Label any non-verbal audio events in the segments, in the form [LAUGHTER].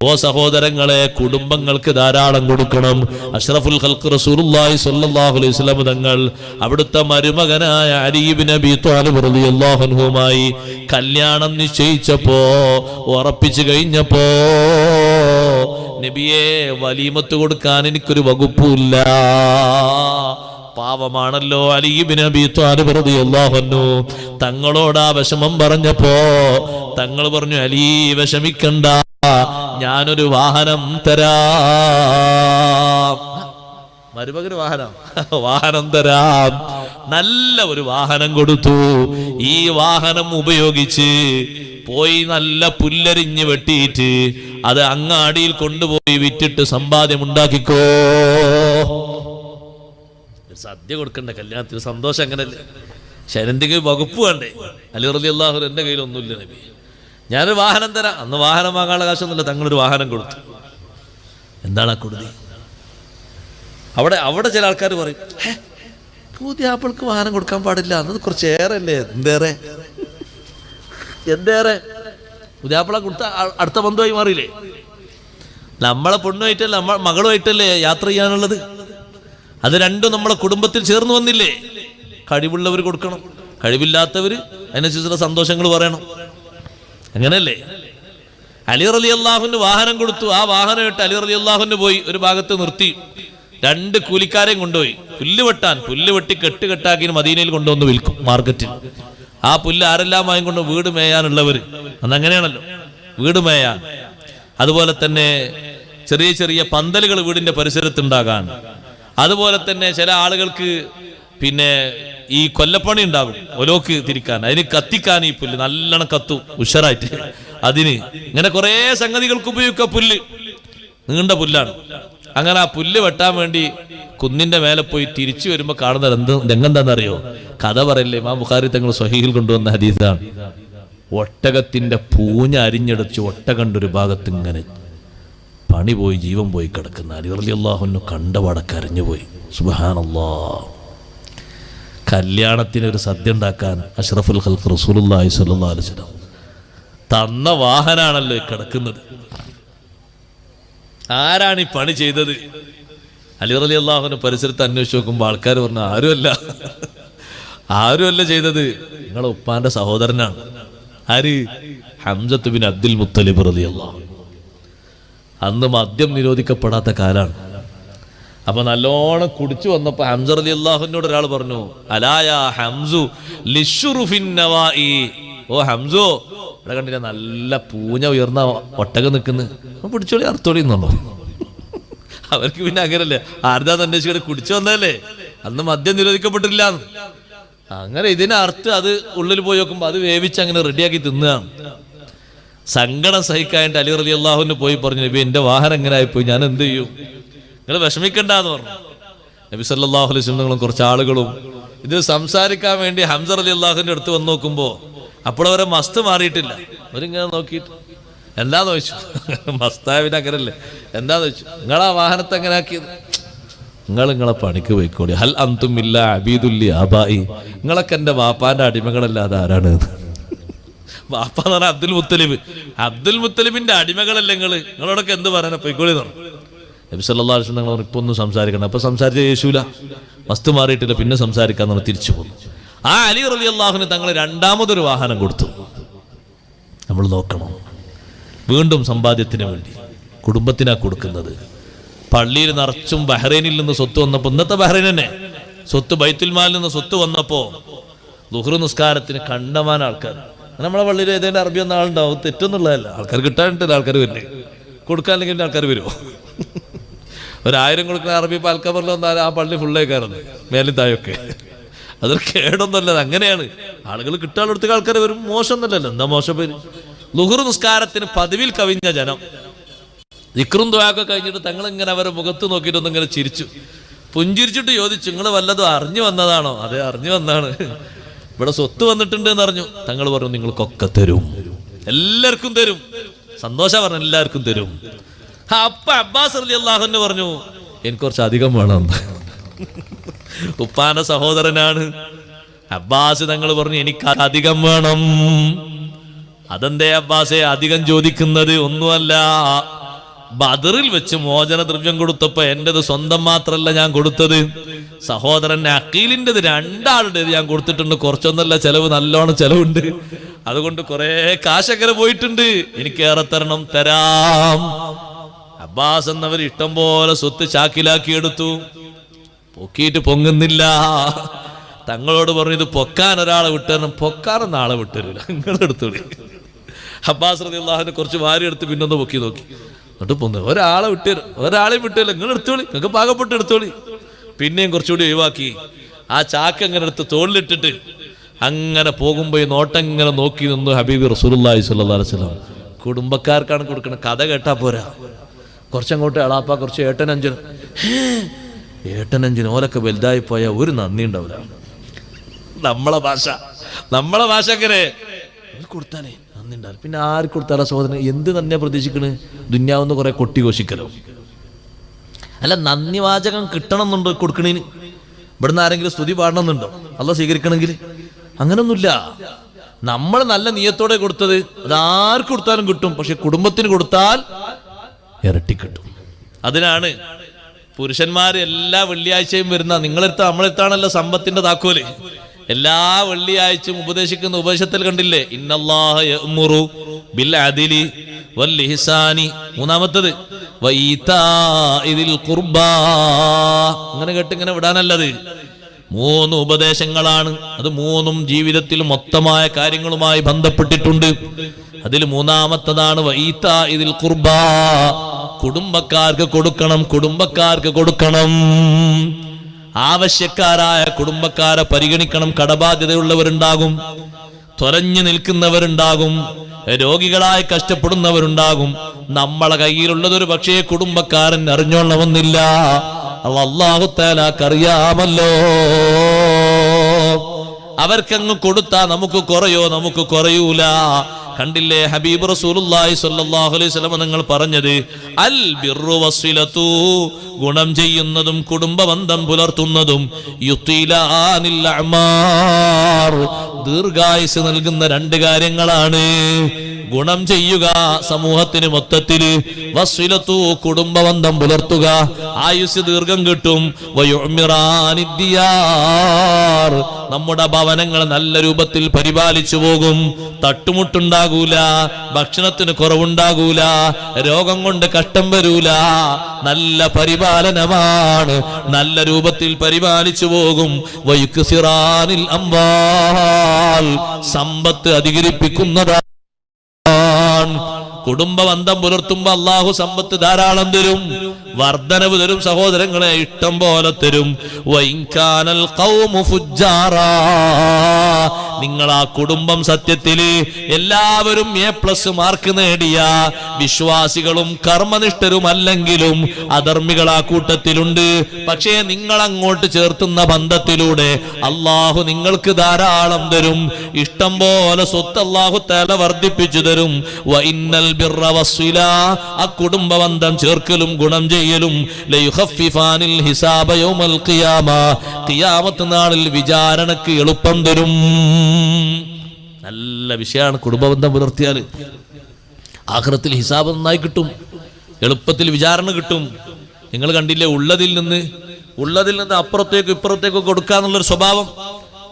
ഓ സഹോദരങ്ങളെ കുടുംബങ്ങൾക്ക് ധാരാളം കൊടുക്കണം. അഷ്റഫുൽ ഖൽഖ് റസൂലുള്ളാഹി സ്വല്ലല്ലാഹു അലൈഹി വസല്ലം തങ്ങൾ അവിടുത്തെ മരുമകനായ അലീബ് നബി ത്വാലിബ് റളിയല്ലാഹു അൻഹുമായി കല്യാണം നിശ്ചയിച്ചപ്പോ ഉറപ്പിച്ചു കഴിഞ്ഞപ്പോ നബിയെ വലീമത്ത് കൊടുക്കാൻ എനിക്കൊരു വകുപ്പില്ല പാവമാണല്ലോ അലീബിനബി അൻഹു. തങ്ങളോട് ആ വിഷമം പറഞ്ഞപ്പോ തങ്ങൾ പറഞ്ഞു അലീ വിഷമിക്കണ്ട. ഞാനൊരു വാഹനം തരാം. മരുമകന് വാഹനം. [LAUGHS] വാഹനം തരാം. നല്ല ഒരു വാഹനം കൊടുത്തു. ഈ വാഹനം ഉപയോഗിച്ച് പോയി നല്ല പുല്ലരിഞ്ഞ് വെട്ടിയിട്ട് അത് അങ്ങാടിയിൽ കൊണ്ടുപോയി വിറ്റിട്ട് സമ്പാദ്യം ഉണ്ടാക്കിക്കോ. സദ്യ കൊടുക്കണ്ട കല്യാണത്തിന്. സന്തോഷം അങ്ങനല്ലേ? ശരന്തിക്ക് വകുപ്പ് വേണ്ടേ? അലി അള്ളാഹു എന്റെ കയ്യിലൊന്നുമില്ല നബി. ഞാനൊരു വാഹനം തരാം. അന്ന് വാഹനം വാങ്ങാനുള്ള കാശൊന്നുമില്ല. തങ്ങളൊരു വാഹനം കൊടുത്തു. എന്താണ് ആ കൊടുതി? അവിടെ അവിടെ ചില ആൾക്കാർ പറയും "ഹേ, പുതിയ ആപ്പിൾക്ക് വാഹനം കൊടുക്കാൻ പാടില്ല. എന്നത് കുറച്ച് ഏറെ അല്ലേ എന്തേറെ? എന്തേറെ? പുതിയ ആപ്പിളെ കൊടുത്ത അടുത്ത ബന്ധുവായി മാറിയില്ലേ? നമ്മളെ പൊണ്ണുമായിട്ടല്ല നമ്മ മകളുമായിട്ടല്ലേ യാത്ര ചെയ്യാനുള്ളത്? അത് രണ്ടും നമ്മളെ കുടുംബത്തിൽ ചേർന്ന് വന്നില്ലേ? കഴിവുള്ളവർ കൊടുക്കണം. കഴിവില്ലാത്തവർ അതിനനുസരിച്ചുള്ള സന്തോഷങ്ങൾ പറയണം. അങ്ങനല്ലേ? അലി റലി അള്ളാഹുന് വാഹനം കൊടുത്തു. ആ വാഹനം ഇട്ട് അലി റലി അള്ളാഹുന് പോയി. ഒരു ഭാഗത്ത് നിർത്തി. രണ്ട് കൂലിക്കാരെയും കൊണ്ടുപോയി. പുല്ല് വെട്ടാൻ. പുല്ല് വെട്ടി കെട്ട് കെട്ടാക്കി മദീനയിൽ കൊണ്ടുവന്ന് വിൽക്കും മാർക്കറ്റിൽ. ആ പുല്ല് ആരെല്ലാം വാങ്ങിക്കൊണ്ട് വീട് മേയാനുള്ളവര് അന്ന് അങ്ങനെയാണല്ലോ. വീട് മേയാൻ. അതുപോലെ തന്നെ ചെറിയ ചെറിയ പന്തലുകൾ വീടിന്റെ പരിസരത്തുണ്ടാകാൻ. അതുപോലെ തന്നെ ചില ആളുകൾക്ക് പിന്നെ ഈ കൊല്ലപ്പണി ഉണ്ടാകും. ഒലോക്ക് തിരിക്കാൻ. അതിന് കത്തിക്കാൻ ഈ പുല്ല് നല്ലോണം കത്തു. ഉഷറായിട്ട്. അതിന് ഇങ്ങനെ കുറേ സംഗതികൾക്ക് ഉപയോഗിക്കുക പുല്ല്. നീണ്ട പുല്ലാണ്. അങ്ങനെ ആ പുല്ല് വെട്ടാൻ വേണ്ടി കുന്നിന്റെ മേലെ പോയി തിരിച്ചു വരുമ്പോ കാണുന്ന എന്ത് രംഗെന്താണെന്നറിയോ കഥ പറയല്ലേ? മാ ബുഖാരി തങ്ങൾ സ്വഹീൽ കൊണ്ടുവന്ന ഹദീസാണ്. ഒട്ടകത്തിന്റെ പൂഞ്ഞ അരിഞ്ഞടച്ച് ഒട്ട ഒരു ഭാഗത്ത് ഇങ്ങനെ പണി പോയി ജീവൻ പോയി കിടക്കുന്ന അലി അള്ളാഹുന്നു കണ്ടപാടെ കരഞ്ഞുപോയി സുബാനല്ലാ കല്യാണത്തിന് ഒരു സദ്യ ഉണ്ടാക്കാൻ അഷ്റഫുൽ റസൂലുള്ളാഹി സ്വല്ലല്ലാഹു അലൈഹി വസല്ലം തന്ന വാഹനാണല്ലോ ഈ കിടക്കുന്നത്. ആരാണ് ഈ പണി ചെയ്തത്? അലി അലി അള്ളാഹുവിന് പരിസരത്ത് അന്വേഷിച്ച് നോക്കുമ്പോൾ ആൾക്കാർ പറഞ്ഞു ആരുമല്ല. ആരുമല്ല ചെയ്തത്? നിങ്ങളെ ഉപ്പാന്റെ സഹോദരനാണ്. ആര്? ഹംസത്ത് ബിൻ അബ്ദുൽ മുത്തലിബ് റലി അള്ളാഹു അന്ന് മദ്യം നിരോധിക്കപ്പെടാത്ത കാലാണ്. അപ്പൊ നല്ലോണം കുടിച്ചു വന്നപ്പോ ഹംസ അലി അള്ളാഹുവിനോട് ഒരാൾ പറഞ്ഞു അലായ ഹംസു ഓ ഹംസോ ഇവിടെ കണ്ടില്ല നല്ല പൂഞ്ഞ ഉയർന്ന ഒട്ടക നിൽക്കുന്നു. പിടിച്ചോളി അർത്തോളി എന്നുള്ളൂ അവർക്ക് പിന്നെ അങ്ങനല്ലേ ആരുതാ അന്വേഷിക്കട്ടെ കുടിച്ചു വന്നതല്ലേ? അന്ന് മദ്യം നിരോധിക്കപ്പെട്ടില്ല അങ്ങനെ ഇതിന് അർത്ത് അത് ഉള്ളിൽ പോയി നോക്കുമ്പോ അത് വേവിച്ച് അങ്ങനെ റെഡിയാക്കി തിന്നുകയാണ് സങ്കടം സഹിക്കാനായിട്ട് അലി റലി അള്ളാഹുവിന് പോയി പറഞ്ഞു എന്റെ വാഹനം എങ്ങനെ ആയിപ്പോയി? ഞാൻ എന്ത് ചെയ്യും? നിങ്ങൾ വിഷമിക്കണ്ടെന്ന് പറഞ്ഞു. നബി സല്ലാഹു അലൈഹി സ്വലങ്ങളും കുറച്ച് ആളുകളും ഇത് സംസാരിക്കാൻ വേണ്ടി ഹംസർ അലി അള്ളാഹുവിന്റെ അടുത്ത് വന്ന് നോക്കുമ്പോ അപ്പോഴവരെ മസ്ത് മാറിയിട്ടില്ല. അവരിങ്ങനെ നോക്കിയിട്ട് എന്താന്ന് ചോദിച്ചു? [LAUGHS] മസ്താവിന് അങ്ങനല്ലേ? എന്താന്ന് ചോദിച്ചു? നിങ്ങളാ വാഹനത്തെ എങ്ങനെ ആക്കിയത്? നിങ്ങൾ നിങ്ങളെ പണിക്ക് പോയിക്കോളി ഹൽ അന്തും ഇല്ല അബീദുല്ലി അബായി നിങ്ങളൊക്കെ എന്റെ വാപ്പാന്റെ അടിമകളല്ലാതെ ആരാണ്? [LAUGHS] വാപ്പ എന്ന് പറഞ്ഞാൽ അബ്ദുൽ മുത്തലിബ്. അബ്ദുൽ മുത്തലിബിന്റെ അടിമകളല്ലേ നിങ്ങൾ നിങ്ങളോടൊക്കെ എന്ത് പറയാനാ? പോയിക്കോളി എന്ന് പറഞ്ഞു. നബി പറഞ്ഞു ഇപ്പൊ ഒന്നും സംസാരിക്കണം അപ്പൊ സംസാരിച്ച യേശൂല വസ്തു മാറിയിട്ടില്ല പിന്നെ സംസാരിക്കാന്ന് പറഞ്ഞ് തിരിച്ചു പോകുന്നു ആ അലി റബി അള്ളാഹുന് തങ്ങൾ രണ്ടാമതൊരു വാഹനം കൊടുത്തു. നമ്മൾ നോക്കണം. വീണ്ടും സമ്പാദ്യത്തിന് വേണ്ടി. കുടുംബത്തിനാ കൊടുക്കുന്നത്. പള്ളിയിൽ നിറച്ചും ബഹ്റൈനിൽ നിന്ന് സ്വത്ത് വന്നപ്പോൾ ഇന്നത്തെ ബഹ്റൈൻ തന്നെ. സ്വത്ത് ബൈത്തുൽമാലിൽ നിന്ന് സ്വത്ത് വന്നപ്പോ ദുഹ്റു നിസ്കാരത്തിന് കണ്ടമാന ആൾക്കാർ. നമ്മളെ പള്ളിയിൽ ഏതെങ്കിലും അറബി വന്ന ആളുണ്ടാവും തെറ്റൊന്നുള്ളതല്ല. ആൾക്കാർ കിട്ടാനുണ്ടല്ലോ ആൾക്കാർ വരുന്നത് കൊടുക്കാനില്ലെങ്കിൽ ആൾക്കാർ വരുമോ? ഒരായിരം കൊടുക്കുന്ന അറബി പാൽക്കവറിൽ വന്നാൽ ആ പള്ളി ഫുള്ളേ കയറുന്നു മേലും തായൊക്കെ അതൊരു കേടൊന്നുമല്ല അങ്ങനെയാണ്. ആളുകൾ കിട്ടാളെടുത്ത ആൾക്കാർ വരും. മോശമൊന്നുമല്ലല്ലോ. എന്താ മോശം? പേര് ലുഹുറു നിസ്കാരത്തിന് പതിവിൽ കവിഞ്ഞ ജനം. ഇക്രും ദ്വാക്കെ കഴിഞ്ഞിട്ട് തങ്ങൾ ഇങ്ങനെ അവരെ മുഖത്ത് നോക്കിയിട്ടൊന്നും ഇങ്ങനെ ചിരിച്ചു. പുഞ്ചിരിച്ചിട്ട് ചോദിച്ചു നിങ്ങൾ വല്ലതും അറിഞ്ഞു വന്നതാണോ? അതെ അറിഞ്ഞു വന്നാണ് ഇവിടെ സ്വത്ത് വന്നിട്ടുണ്ട് എന്ന് അറിഞ്ഞു. തങ്ങൾ പറഞ്ഞു നിങ്ങൾക്കൊക്കെ തരും. എല്ലാവർക്കും തരും. സന്തോഷ പറഞ്ഞു എല്ലാവർക്കും തരും. അപ്പ അബ്ബാസ് അലി അള്ളാഹുന്ന് പറഞ്ഞു എനിക്ക് കുറച്ച് അധികം വേണം. [LAUGHS] ഉപ്പാന സഹോദരനാണ്. അബ്ബാസ് തങ്ങൾ പറഞ്ഞു എനിക്ക് അധികം വേണം. അതെന്തേ അബ്ബാസെ അധികം ചോദിക്കുന്നത് ഒന്നുമല്ല. ബദറിൽ വെച്ച് മോചന ദ്രവ്യം കൊടുത്തപ്പോ എന്റെത് സ്വന്തം മാത്രല്ല ഞാൻ കൊടുത്തത്. സഹോദരൻ അക്കീലിന്റെത് രണ്ടാളുടേത് ഞാൻ കൊടുത്തിട്ടുണ്ട്. കുറച്ചൊന്നല്ല ചെലവ് നല്ലോണം ചെലവുണ്ട്. അതുകൊണ്ട് കുറെ കാശക്കര പോയിട്ടുണ്ട്. എനിക്ക് ഏറെ തരണം തരാം. അബ്ബാസ് എന്നവർ ഇഷ്ടം പോലെ സ്വത്ത് ചാക്കിലാക്കി എടുത്തു പൊക്കിയിട്ട് പൊങ്ങുന്നില്ല. തങ്ങളോട് പറഞ്ഞു ഇത് പൊക്കാൻ ഒരാളെ വിട്ടുതരണം പൊക്കാറൊന്നും ആളെ വിട്ടുതരില്ല നിങ്ങൾ എടുത്തോളി അബ്ബാസ് റതി കുറച്ച് വാരി എടുത്ത് പിന്നൊന്ന് പൊക്കി നോക്കി. എന്നിട്ട് പൊന്ന് ഒരാളെ വിട്ടുതരും ഒരാളെയും വിട്ടില്ല നിങ്ങൾ എടുത്തോളി നിങ്ങൾക്ക് പാകപ്പെട്ട് എടുത്തോളി പിന്നെയും കുറച്ചുകൂടി ഒഴിവാക്കി. ആ ചാക്ക് അങ്ങനെ എടുത്ത് തോളിലിട്ടിട്ട് അങ്ങനെ പോകുമ്പോൾ ഈ നോട്ടം ഇങ്ങനെ നോക്കി നിന്നു ഹബീബ് റസൂലുള്ളാഹി സ്വല്ലല്ലാഹു അലൈഹി വസല്ലം. കുടുംബക്കാർക്കാണ് കൊടുക്കണ കഥ കേട്ടാ പോരാ. കുറച്ചങ്ങോട്ട് എളാപ്പ കുറച്ച് ഏട്ടനഞ്ചിന്. ഏട്ടനഞ്ചിന് ഓലൊക്കെ വലുതായി പോയ ഒരു നന്ദി ഉണ്ടാവില്ല നമ്മളെ ഭാഷ നമ്മളെ ഭാഷ അങ്ങനെ ഇത് കൊടുത്താലേ നന്ദി ഉണ്ടാവില്ല പിന്നെ ആര് കൊടുത്താലാ സഹോദരൻ എന്ത് നന്ദിയാ പ്രതീക്ഷിക്കണ്? ദുന്യാവെന്ന് കുറെ കൊട്ടി ഘോഷിക്കലോ അല്ല നന്ദി വാചകം കിട്ടണം എന്നുണ്ടോ കൊടുക്കണേന്? ഇവിടുന്ന് ആരെങ്കിലും സ്തുതി പാടണമെന്നുണ്ടോ? അല്ല സ്വീകരിക്കണമെങ്കിൽ? അങ്ങനൊന്നുമില്ല. നമ്മൾ നല്ല നീയത്തോടെ കൊടുത്തത് അത് ആർക്ക് കൊടുത്താലും കിട്ടും. പക്ഷെ കുടുംബത്തിന് കൊടുത്താൽ ഇരട്ടി കിട്ടും അതിനാണ് പുരുഷന്മാർ എല്ലാ വെള്ളിയാഴ്ചയും വരുന്ന നിങ്ങളെടുത്ത് നമ്മളെടുത്താണല്ലോ സമ്പത്തിന്റെ താക്കോൽ. എല്ലാ വെള്ളിയാഴ്ചയും ഉപദേശിക്കുന്ന ഉപദേശത്തിൽ കണ്ടില്ലേ? ഇന്നല്ലാഹ യഅ്മുറു ബിൽ അദിലി വൽ മൂന്നാമത്തത് വൈതാ ഇതിൽ ഖുർബാ. അങ്ങനെ കേട്ട് ഇങ്ങനെ വിടാനല്ലത്. മൂന്ന് ഉപദേശങ്ങളാണ്. അത് മൂന്നും ജീവിതത്തിൽ മൊത്തമായ കാര്യങ്ങളുമായി ബന്ധപ്പെട്ടിട്ടുണ്ട്. അതിൽ മൂന്നാമത്തതാണ് വൈത്ത ഇതിൽ കുർബ കുടുംബക്കാർക്ക് കൊടുക്കണം കുടുംബക്കാർക്ക് കൊടുക്കണം. ആവശ്യക്കാരായ കുടുംബക്കാരെ പരിഗണിക്കണം. കടബാധ്യതയുള്ളവരുണ്ടാകും. തുരഞ്ഞു നിൽക്കുന്നവരുണ്ടാകും. രോഗികളായി കഷ്ടപ്പെടുന്നവരുണ്ടാകും. നമ്മളെ കയ്യിലുള്ളതൊരു പക്ഷേ കുടുംബക്കാരൻ അറിഞ്ഞോളണമെന്നില്ല. അള്ളാഹുത്താലാക്കറിയാമല്ലോ അവർക്കങ്ങ് കൊടുത്താ നമുക്ക് കുറയോ നമുക്ക് കുറയൂല. കണ്ടില്ലേ ഹബീബ് റസൂലുള്ളാഹി സ്വല്ലല്ലാഹു അലൈഹി വസല്ലം നിങ്ങൾ പറഞ്ഞത്? അൽ ബിർറു വസ്സിലതു ഗുണം ചെയ്യുന്നതും കുടുംബബന്ധം പുലർത്തുന്നതും യുത്തീലാനിൽ അഅ്മാർ. ദീർഘായുസ് നൽകുന്ന രണ്ട് കാര്യങ്ങളാണ്. ഗുണം ചെയ്യുക സമൂഹത്തിന് മൊത്തത്തിൽ. വസ്വിലത്തു കുടുംബബന്ധം പുലർത്തുക. ആയുസ് ദീർഘം കിട്ടും. നമ്മുടെ ഭവനങ്ങൾ നല്ല രൂപത്തിൽ പരിപാലിച്ചു പോകും. തട്ടുമുട്ടുണ്ടാകൂല ഭക്ഷണത്തിന് കുറവുണ്ടാകൂല രോഗം കൊണ്ട് കഷ്ടം വരൂല. നല്ല പരിപാലനമാണ്. നല്ല രൂപത്തിൽ പരിപാലിച്ചു പോകും. വൈക്ക് സിറാനിൽ അമ്പാൽ സമ്പത്ത് അധികരിപ്പിക്കുന്നതാണ്. കുടുംബബന്ധം പുലർത്തുമ്പോ അള്ളാഹു സമ്പത്ത് ധാരാളം തരും വർധനവ് തരും സഹോദരങ്ങളെ ഇഷ്ടം പോലെ തരും വൈകാനൽ. നിങ്ങൾ ആ കുടുംബം സത്യത്തിൽ എല്ലാവരും എ പ്ലസ് മാർക്ക് നേടിയ വിശ്വാസികളും കർമ്മനിഷ്ഠരും അല്ലെങ്കിലും അധർമ്മികൾ ആ കൂട്ടത്തിലുണ്ട്. പക്ഷേ നിങ്ങൾ അങ്ങോട്ട് ചേർത്തുന്ന ബന്ധത്തിലൂടെ അള്ളാഹു നിങ്ങൾക്ക് ധാരാളം തരും. ഇഷ്ടം പോലെ സ്വത്ത് അള്ളാഹു തല വർദ്ധിപ്പിച്ചു തരും. വസ്സില ആ കുടുംബ ബന്ധം ചേർക്കലും ഗുണം ചെയ്യലും. ഹിസാബ ഖിയാമത്ത് നാളിൽ വിചാരണക്ക് എളുപ്പം തരും. നല്ല വിഷയമാണ് കുടുംബബന്ധം പുലർത്തിയാൽ. ആഖിറത്തിൽ ഹിസാബ് നന്നായി കിട്ടും. എളുപ്പത്തിൽ വിചാരണ കിട്ടും. നിങ്ങൾ കണ്ടില്ലേ ഉള്ളതിൽ നിന്ന് ഉള്ളതിൽ നിന്ന് അപ്പുറത്തേക്കും ഇപ്പുറത്തേക്കും കൊടുക്കുക എന്നുള്ളൊരു സ്വഭാവം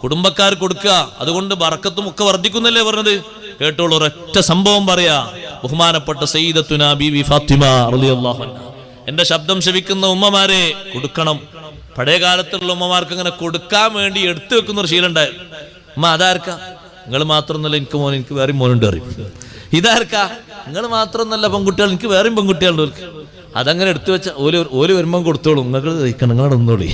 കുടുംബക്കാർ കൊടുക്കുക. അതുകൊണ്ട് ബറക്കത്തും ഒക്കെ വർദ്ധിക്കുന്നല്ലേ പറഞ്ഞത്? കേട്ടോളൂ ഒരൊറ്റ സംഭവം പറയാ. ബഹുമാനപ്പെട്ട സയ്യിദത്തുന ബീവി ഫാത്തിമ റളിയല്ലാഹു അൻഹ. എന്റെ ശബ്ദം ശവിക്കുന്ന ഉമ്മമാരെ കൊടുക്കണം. പഴയ കാലത്തുള്ള ഉമ്മമാർക്ക് അങ്ങനെ കൊടുക്കാൻ വേണ്ടി എടുത്തു വെക്കുന്ന ഒരു ശീലം ഉണ്ടായിരുന്നു അതാർക്ക? നിങ്ങൾ മാത്രമൊന്നുമല്ല എനിക്ക് മോൻ എനിക്ക് വേറെയും മോനുണ്ട് അറിയും ഇതാർക്ക? നിങ്ങൾ മാത്രമൊന്നല്ല പെൺകുട്ടികൾ എനിക്ക് വേറെയും പെൺകുട്ടികളുണ്ട്. അതങ്ങനെ എടുത്തു വെച്ച ഓൽ ഓൽ വരുമ്പം കൊടുത്തോളൂ. നിങ്ങൾക്ക് കഴിക്കണം നിങ്ങൾ നിന്നോളി.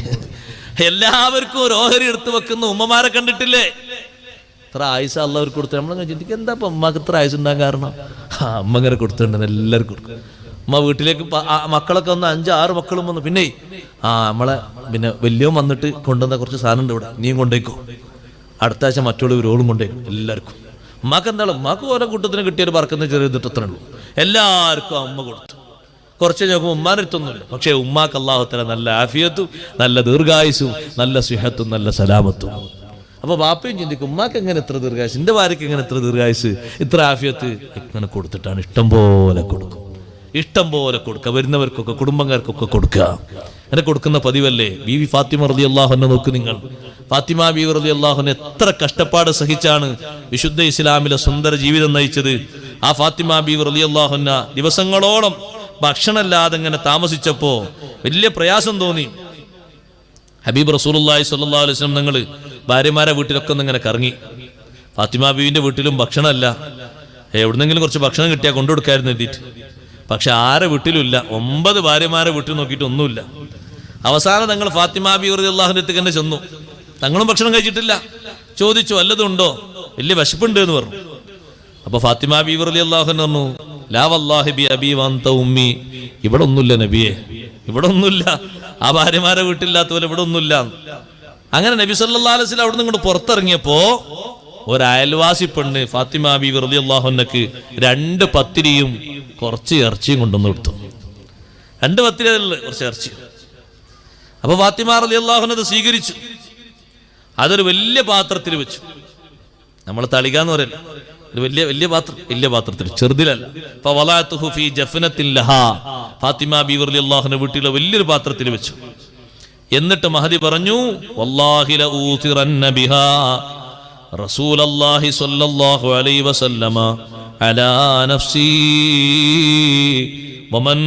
എല്ലാവർക്കും ഒരു ഓഹരി എടുത്തു വെക്കുന്ന ഉമ്മമാരെ കണ്ടിട്ടില്ലേ? ഇത്ര ആയുസ് അള്ളവർക്ക് കൊടുത്തു. നമ്മൾ ചിന്തിക്കും എന്താ അപ്പം അമ്മയ്ക്ക് ഇത്ര ആയുസ് ഉണ്ടാകാൻ കാരണം? ആ, അമ്മ ഇങ്ങനെ കൊടുത്തിട്ടുണ്ടെന്ന് എല്ലാവർക്കും കൊടുക്കും. അമ്മ വീട്ടിലേക്ക് മക്കളൊക്കെ വന്ന് അഞ്ച് ആറ് മക്കളും വന്നു. പിന്നെ ആ നമ്മളെ പിന്നെ വലിയ വന്നിട്ട് കൊണ്ടുവന്ന കുറച്ച് സാധനം ഉണ്ട് ഇവിടെ. നീയും കൊണ്ടേക്കോ അടുത്ത ആഴ്ച മറ്റുള്ള ഓളും കൊണ്ടേക്കും എല്ലാവർക്കും. ഉമ്മാക്ക് എന്താണ് ഉമ്മാക്ക് ഓരോ കൂട്ടത്തിന് കിട്ടിയൊരു പറക്കുന്ന ചെറിയ ഇതിട്ടത്രേ ഉള്ളൂ. എല്ലാവർക്കും അമ്മ കൊടുത്തു. കുറച്ച് നോക്കുമ്പോൾ ഉമ്മാനടുത്തൊന്നുമില്ല പക്ഷേ ഉമ്മാക്ക് അള്ളാഹുത്തല നല്ല ആഫിയത്തും നല്ല ദീർഘായുസും നല്ല സിഹത്തും നല്ല സലാമത്തും. അപ്പോൾ ബാപ്പയും ചിന്തിക്കും ഉമ്മാക്ക് എങ്ങനെ ഇത്ര ദീർഘായുസ് എന്റെ ഭാര്യയ്ക്ക് എങ്ങനെ ഇത്ര ദീർഘായുസ് ഇത്ര ആഫിയത്ത്? ഇങ്ങനെ കൊടുത്തിട്ടാണ് ഇഷ്ടം പോലെ കൊടുക്കും. ഇഷ്ടം പോലെ കൊടുക്കുക. വരുന്നവർക്കൊക്കെ കുടുംബക്കാർക്കൊക്കെ കൊടുക്കുക. അങ്ങനെ കൊടുക്കുന്ന പതിവല്ലേ? ബി വി ഫാത്തിമ റതി അള്ളാഹുനെ നോക്ക് നിങ്ങൾ. ഫാത്തിമ ബി റതി അള്ളാഹുനെ എത്ര കഷ്ടപ്പാട് സഹിച്ചാണ് വിശുദ്ധ ഇസ്ലാമിലെ സുന്ദര ജീവിതം നയിച്ചത്. ആ ഫാത്തിമ ബി റതി അള്ളാഹുന ദിവസങ്ങളോളം ഭക്ഷണമില്ലാതെ ഇങ്ങനെ താമസിച്ചപ്പോ വലിയ പ്രയാസം തോന്നി. ഹബീബ് റസൂലുള്ളാഹി സ്വല്ലല്ലാഹു അലൈഹി വസല്ലം നിങ്ങൾ ഭാര്യമാരെ വീട്ടിലൊക്കെ ഒന്ന് ഇങ്ങനെ കറങ്ങി. ഫാത്തിമ ബീവിന്റെ വീട്ടിലും ഭക്ഷണമല്ല. എവിടുന്നെങ്കിലും കുറച്ച് ഭക്ഷണം കിട്ടിയാൽ കൊണ്ടുകൊടുക്കായിരുന്നു എഴുതിയിട്ട്. പക്ഷെ ആരെ വീട്ടിലുമില്ല ഒമ്പത് ഭാര്യമാരെ വീട്ടിൽ നോക്കിയിട്ട് ഒന്നുമില്ല. അവസാനം തങ്ങൾ ഫാത്തിമ ബി അള്ളാഹുന്റെ അടുത്ത് തന്നെ ചെന്നു. തങ്ങളും ഭക്ഷണം കഴിച്ചിട്ടില്ല. ചോദിച്ചു വല്ലതും ഉണ്ടോ വലിയ വിശപ്പുണ്ട് എന്ന് പറഞ്ഞു. അപ്പൊ ഫാത്തിമ ബി അലി അള്ളാഹുൻ പറഞ്ഞു ലാ വല്ലാഹി ബി അബി വാന്ത ഉമ്മി ഇവിടെ ഒന്നുമില്ല നബിയെ ഇവിടെ ഒന്നുമില്ല ആ ഭാര്യമാരെ വീട്ടില്ലാത്ത പോലെ ഇവിടെ ഒന്നുമില്ല അങ്ങനെ നബി സല്ലാ അലൈഹി അവിടെ നിന്ന് ഇങ്ങോട്ട് പുറത്തിറങ്ങിയപ്പോ ഒരു അയൽവാസി പെണ്ണ് ഫാത്തിമ ബി വെറുതെ അള്ളാഹുനക്ക് രണ്ട് പത്തിരിയും കുറച്ച് ഇറച്ചിയും കൊണ്ടുവന്ന് കൊടുത്തു. രണ്ട് പത്തിരി കുറച്ച് ഇറച്ചി അപ്പൊ ഫാത്തിമ റലി അള്ളാഹുനത് സ്വീകരിച്ചു. അതൊരു വലിയ പാത്രത്തിൽ വെച്ചു. നമ്മൾ തളിക എന്ന് പറയല്ല ഒരു വലിയ വലിയ പാത്രം വലിയ പാത്രത്തിൽ ചെറുതിലല്ല. ഫാത്തിമ ബീവർ ബി റളിയല്ലാഹുവിന്റെ വീട്ടിലെ വലിയൊരു പാത്രത്തിൽ വെച്ചു. എന്നിട്ട് മഹദി പറഞ്ഞു റസൂലല്ലാഹി സ്വല്ലല്ലാഹു അലൈഹി വസല്ലമ അലാ നഫ്സി വമൻ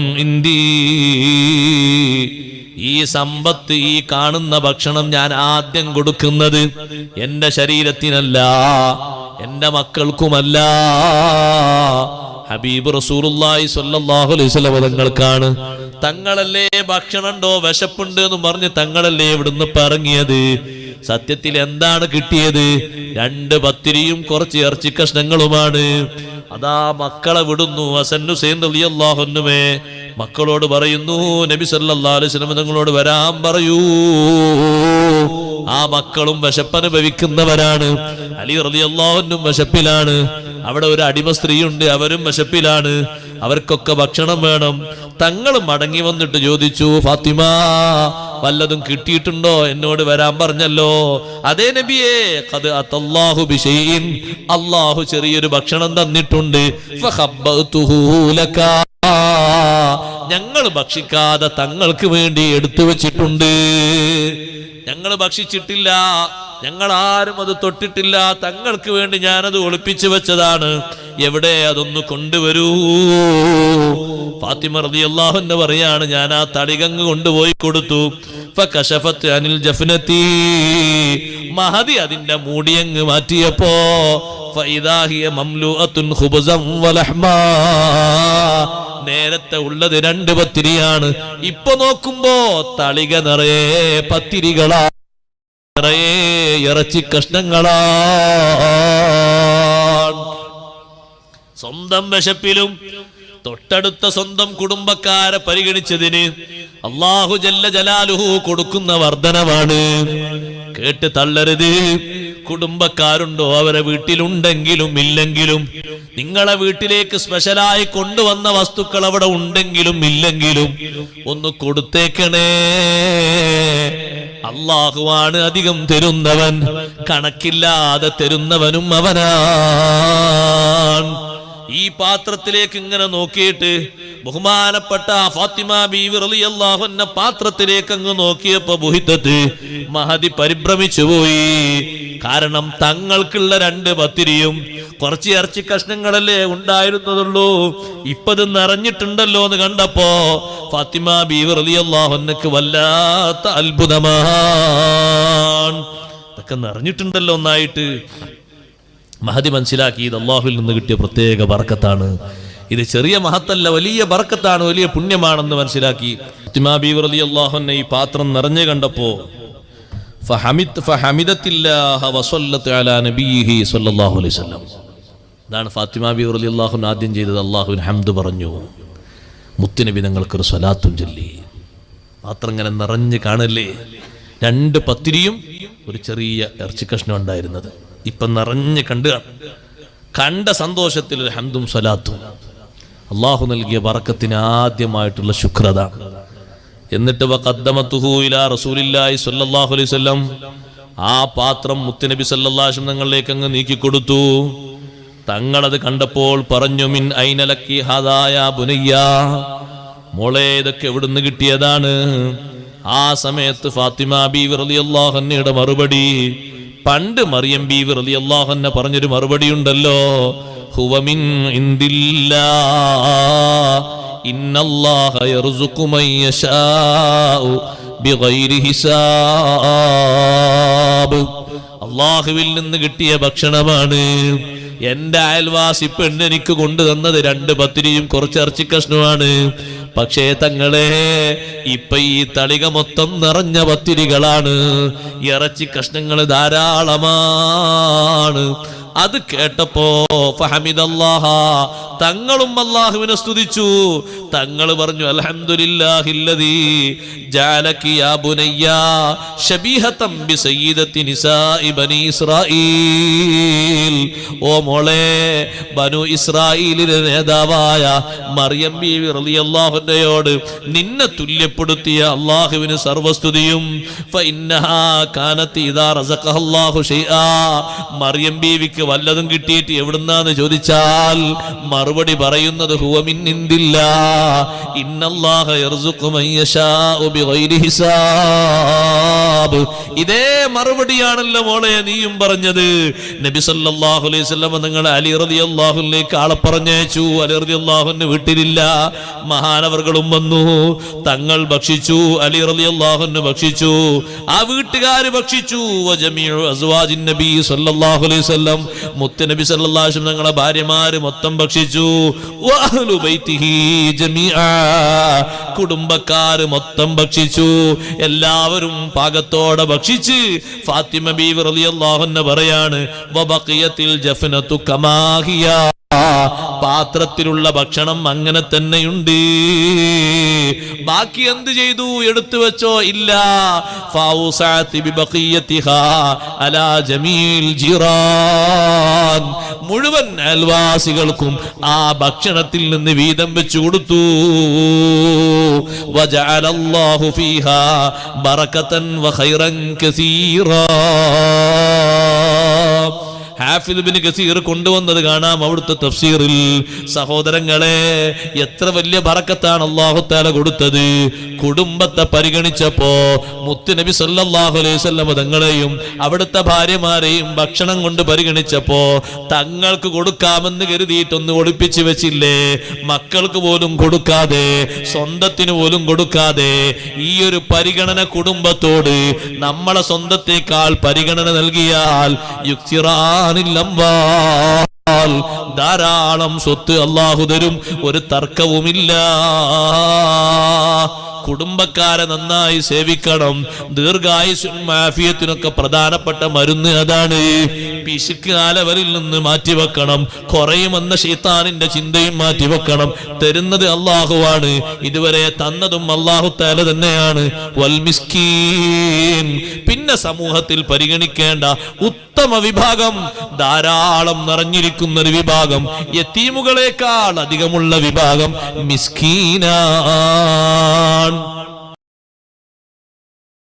ഈ സമ്പത്ത് ഈ കാണുന്ന ഭക്ഷണം ഞാൻ ആദ്യം കൊടുക്കുന്നത് എന്റെ ശരീരത്തിനല്ല എന്റെ മക്കൾക്കുമല്ല. ഹബീബ് അലൈഹി വസല്ലം തങ്ങൾക്കാണ്. തങ്ങളല്ലേ ഭക്ഷണമുണ്ടോ വിശപ്പുണ്ട് എന്ന് പറഞ്ഞ് തങ്ങളല്ലേ ഇവിടുന്ന് പറങ്ങിയത്? സത്യത്തിൽ എന്താണ് കിട്ടിയത്? രണ്ട് പത്തിരിയും കുറച്ച് ഇറച്ചി കഷ്ണങ്ങളുമാണ്. അതാ മക്കളെ വിടുന്നു അസന്നു ഹുസൈൻ റളിയല്ലാഹുന്നുമേ മക്കളോട് പറയുന്നു നബി സല്ലല്ലാഹു അലൈഹി നിങ്ങളോട് വരാൻ പറയൂ. ആ മക്കളും വിശപ്പനുഭവിക്കുന്നവരാണ്. അലി റളിയല്ലാഹുന്നും വിശപ്പിലാണ്. അവിടെ ഒരു അടിമ സ്ത്രീയുണ്ട് അവരും വിശപ്പിലാണ്. അവർക്കൊക്കെ ഭക്ഷണം വേണം. തങ്ങൾ മടങ്ങി വന്നിട്ട് ചോദിച്ചു ഫാത്തിമ വല്ലതും കിട്ടിയിട്ടുണ്ടോ? എന്നോട് വരാൻ പറഞ്ഞല്ലോ. അതേ നബിയേ അത് അത്തല്ലാഹു ബിഷയിൻ അള്ളാഹു ചെറിയൊരു ഭക്ഷണം തന്നിട്ടുണ്ട്. ഞങ്ങൾ ഭക്ഷിക്കാതെ തങ്ങൾക്ക് വേണ്ടി എടുത്തു വെച്ചിട്ടുണ്ട്. ഞങ്ങൾ ഭക്ഷിച്ചിട്ടില്ല. ഞങ്ങൾ ആരും അത് തൊട്ടിട്ടില്ല. തങ്ങൾക്ക് വേണ്ടി ഞാനത് ഒളിപ്പിച്ചു വെച്ചതാണ്. എവിടെ അതൊന്ന് കൊണ്ടുവരൂ? ഫാത്തിമ റതി അള്ളാഹുന്ന് പറയാണ് ഞാൻ ആ തടികങ്ങ് കൊണ്ടുപോയി കൊടുത്തു. അനിൽ ജഫ്നത്തി. മഹതി അതിന്റെ മൂടിയങ്ങ് മാറ്റിയപ്പോ ഫൈദാഹിയ മംലു അത്തുൻ ഖുബ്സൻ വലഹ്മാ നേരത്തെ ഉള്ളത് രണ്ട് പത്തിരിയാണ്. ഇപ്പൊ നോക്കുമ്പോ തളിക നിറയെ പത്തിരികളാ. നിറയെ ഇറച്ചി കഷ്ണങ്ങളാ. സ്വന്തം വിശപ്പിലും തൊട്ടടുത്ത സ്വന്തം കുടുംബക്കാരെ പരിഗണിച്ചതിന് അള്ളാഹു ജല്ല ജലാലുഹു കൊടുക്കുന്ന വർധനമാണ് കേട്ട് തള്ളരുത്. കുടുംബക്കാരുണ്ടോ? അവരെ വീട്ടിലുണ്ടെങ്കിലും ഇല്ലെങ്കിലും. നിങ്ങളെ വീട്ടിലേക്ക് സ്പെഷ്യലായി കൊണ്ടുവന്ന വസ്തുക്കൾ അവിടെ ഉണ്ടെങ്കിലും ഇല്ലെങ്കിലും ഒന്ന് കൊടുത്തേക്കണേ. അള്ളാഹുവാണ് അധികം തരുന്നവൻ. കണക്കില്ലാതെ തരുന്നവനും അവനാണ്. ഈ പാത്രത്തിലേക്ക് ഇങ്ങനെ നോക്കിയിട്ട് ബഹുമാനപ്പെട്ട ഫാത്തിമ ബീവി റളിയല്ലാഹു അൻഹ പാത്രത്തിലേക്ക് അങ്ങ് നോക്കിയപ്പോ ബുഹിത്തത്ത് മഹതി പരിഭ്രമിച്ചു പോയി. കാരണം തങ്ങൾക്കുള്ള രണ്ട് പത്തിരിയും കുറച്ച് ഇറച്ചി കഷ്ണങ്ങളല്ലേ ഉണ്ടായിരുന്നതുള്ളൂ. ഇപ്പത് നിറഞ്ഞിട്ടുണ്ടല്ലോ എന്ന് കണ്ടപ്പോ ഫാത്തിമ ബീവി റളിയല്ലാഹു അൻഹക്ക് വല്ലാത്ത അത്ഭുതമാണ്. ഇതൊക്കെ നിറഞ്ഞിട്ടുണ്ടല്ലോ ഒന്നായിട്ട്. മഹതി മനസ്സിലാക്കി ഇത് അള്ളാഹുവിൽ നിന്ന് കിട്ടിയ പ്രത്യേക ബർക്കത്താണ്. ഇത് ചെറിയ മഹത്തല്ല വലിയ ബർക്കത്താണ് വലിയ പുണ്യമാണെന്ന് മനസ്സിലാക്കി. അള്ളാഹുന്നെ ഈ പാത്രം നിറഞ്ഞു കണ്ടപ്പോ ഇതാണ് ഫാത്തിമ ബി റലി അള്ളാഹുൻ ആദ്യം ചെയ്തത്. അള്ളാഹുവിൻ ഹംദ് പറഞ്ഞു. മുത്തുനബി നിങ്ങൾക്കൊരു സ്വലാത്തും ചൊല്ലി. പാത്രം ഇങ്ങനെ നിറഞ്ഞ് കാണല്ലേ? രണ്ട് പത്തിരിയും ഒരു ചെറിയ ഇറച്ചി കഷ്ണം ഉണ്ടായിരുന്നത്. ഇപ്പൊ നിറഞ്ഞ് കണ്ടുകാണ് കണ്ട സന്തോഷത്തിൽ ഒരു ഹംദും സ്വലാത്തും. അള്ളാഹു നൽകിയ വറക്കത്തിന് ആദ്യമായിട്ടുള്ള ശുക്രത. എന്നിട്ട് ഇലാ അലൈഹി ആ പാത്രം മുത്തുനബി സല്ലാശം തങ്ങളിലേക്ക് അങ്ങ് നീക്കി കൊടുത്തു തങ്ങളത് കണ്ടപ്പോൾ പറഞ്ഞു മിൻ ഐനലക്കി ഹദായ ബുനയ്യ. മോളെ ഇതൊക്കെ എവിടുന്ന് കിട്ടിയതാണ്? ആ സമയത്ത് ഫാത്തിമ ബി വിറലി അള്ളാഹന്നയുടെ മറുപടി. പണ്ട് മറിയം ബി വിറലി അള്ളാഹന്ന പറഞ്ഞൊരു മറുപടി ഉണ്ടല്ലോ ഹുവമിൻ إن الله يرزق من യശാഉ بغير ഹിസാബ് അള്ളാഹുവിൽ നിന്ന് കിട്ടിയ ഭക്ഷണമാണ്. എന്റെ അയൽവാസി പെണ്ണ് എനിക്ക് കൊണ്ടുതന്നത് രണ്ട് പത്തിരിയും കുറച്ച് ഇറച്ചി കഷ്ണമാണ് പക്ഷേ തങ്ങളെ ഇപ്പൊ ഈ തളിക മൊത്തം നിറഞ്ഞ പത്തിരികളാണ്. ഇറച്ചി കഷ്ണങ്ങൾ ധാരാളമാണ്. അത് കേട്ടപ്പോ ഫഹമിദല്ലാഹ തങ്ങളും അള്ളാഹുവിനെ സ്തുതിച്ചു. തങ്ങൾ പറഞ്ഞു ഇസ്രായീൽ ഓ മോളെ ബനു ഇസ്രായേലിന്റെ നേതാവായ മറിയം ബീവി റളിയല്ലാഹുവിനോട് നിന്നെ തുല്യപ്പെടുത്തിയ അള്ളാഹുവിന് സർവസ്തുതിയും മറിയം ബീവിക്ക് വല്ലതും കിട്ടിയിട്ട് എവിടുന്നാന്ന് ചോദിച്ചാൽ മറുപടി പറയുന്നത് ഇതേ മറുപടിയാണല്ലോ മോളെ നീയും പറഞ്ഞത്. നബി സല്ലല്ലാഹു അലൈഹി വസല്ലം നിങ്ങൾ അലി റളിയല്ലാഹുവിലേക്ക് ആളെ പറഞ്ഞയച്ചു. അലി റളിയല്ലാഹുവിന് വീട്ടിലില്ല. മഹാനവർകളും വന്നു. തങ്ങൾ ഭക്ഷിച്ചു. അലി റളിയല്ലാഹുവിന് ഭക്ഷിച്ചു. ആ വീട്ടുകാർ ഭക്ഷിച്ചു. നബി സല്ലല്ലാഹു അലൈഹി വസല്ലം മുത്ത് നബി അലൈഹി തങ്ങളെ ഭാര്യമാര് മൊത്തം ഭക്ഷിച്ചു. ജമീആ കുടുംബക്കാര് മൊത്തം ഭക്ഷിച്ചു. എല്ലാവരും പാകത്തോടെ ഭക്ഷിച്ച് ഫാത്തിമ ബീവി റളിയല്ലാഹു അൻഹ പറയാണ് വബഖിയത്തിൽ ജഫ്നതു കമാഹിയ പാത്രത്തിലുള്ള ഭക്ഷണം അങ്ങനെ തന്നെയുണ്ട്. ബാക്കി എന്ത് ചെയ്തു? എടുത്തു വെച്ചോ? ഇല്ല. ജമീൽ ജിറാൻ. മുഴുവൻ അയൽവാസികൾക്കും ആ ഭക്ഷണത്തിൽ നിന്ന് വീതം വെച്ചു കൊടുത്തു. വജഅലല്ലാഹു ഫീഹാ ബറകതൻ വഖൈറൻ കസീറാ ഹാഫിദ് ബിൻ കസീർ കൊണ്ടുവന്നത് കാണാം അവിടുത്തെ തഫ്സീറിൽ. സഹോദരങ്ങളെ എത്ര വലിയ ബറക്കത്താണ് അള്ളാഹു താല കൊടുത്തത്. കുടുംബത്തെ പരിഗണിച്ചപ്പോ മുത്തുനബി സല്ലാഹു അലൈഹി വസല്ലം തങ്ങളെയും അവിടുത്തെ ഭാര്യമാരെയും ഭക്ഷണം കൊണ്ട് പരിഗണിച്ചപ്പോ തങ്ങൾക്ക് കൊടുക്കാമെന്ന് കരുതിയിട്ടൊന്ന് ഒളിപ്പിച്ചു വെച്ചില്ലേ? മക്കൾക്ക് പോലും കൊടുക്കാതെ സ്വന്തത്തിന് പോലും കൊടുക്കാതെ ഈ ഒരു പരിഗണന കുടുംബത്തോട് നമ്മളെ സ്വന്തത്തെക്കാൾ പരിഗണന നൽകിയാൽ യുക്തിറാനില്ലംവാൽ ധാരാളം സ്വത്ത് അള്ളാഹു തരും ഒരു തർക്കവുമില്ല. കുടുംബക്കാരെ നന്നായി സേവിക്കണം. ദീർഘായുസും മാഫിയത്തിനൊക്കെ പ്രധാനപ്പെട്ട മരുന്ന് അതാണ്. പിശുക്ക് ആലവരിൽ നിന്ന് മാറ്റിവെക്കണം. കുറയുമെന്ന ഷീത്താനിന്റെ ചിന്തയും മാറ്റിവെക്കണം. തരുന്നത് അള്ളാഹുവാണ്. ഇതുവരെ തന്നതും അള്ളാഹു താല തന്നെയാണ്. പിന്നെ സമൂഹത്തിൽ പരിഗണിക്കേണ്ട ഉത്തമ വിഭാഗം ധാരാളം നിറഞ്ഞിരിക്കുന്ന ഒരു വിഭാഗം യത്തീമുകളെക്കാൾ അധികമുള്ള വിഭാഗം മിസ്കീനാണ്.